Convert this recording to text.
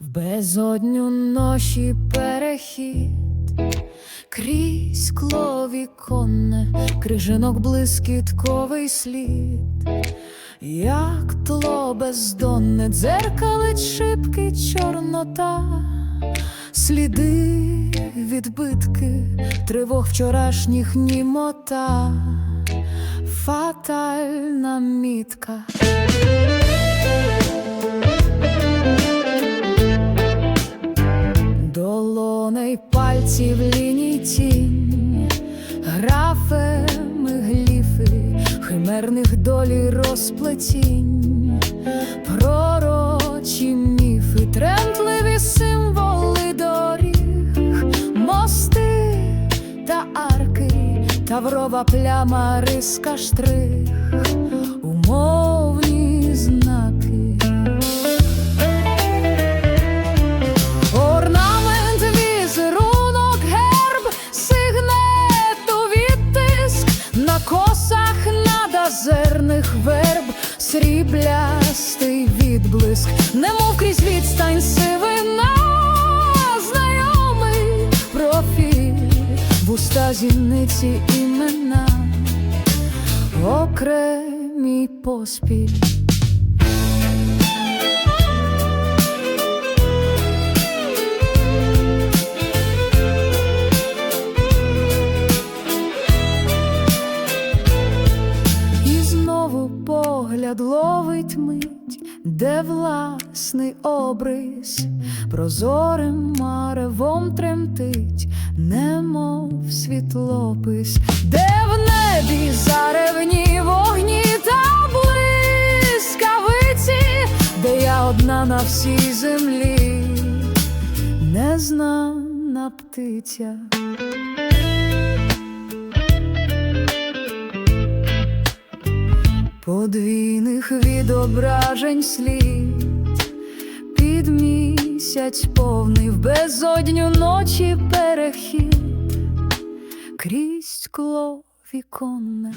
В безодню ночі перехід, крізь скло віконне, крижинок блискітковий слід, як тло бездонне, дзеркалить шибки чорнота, сліди, відбитки, тривог вчорашніх німота, фатальна мітка. Тінь, графеми гліфи, химерних долі розплетінь, пророчі міфи, тремтливі символи доріг, мости та арки, таврова пляма, риска штрих, сріблястий відблиск, немов крізь відстань сивина, знайомий профіль, в уста зіниці імена, окремій поспіль. Погляд ловить мить, де власний обрис прозорим маревом тремтить, немов світлопис, де в небі заревні вогні та блискавиці, де я одна на всій землі, незнана птиця. Подвійних відображень слів, під місяць повний в безодню ночі перехід, крізь скло віконне,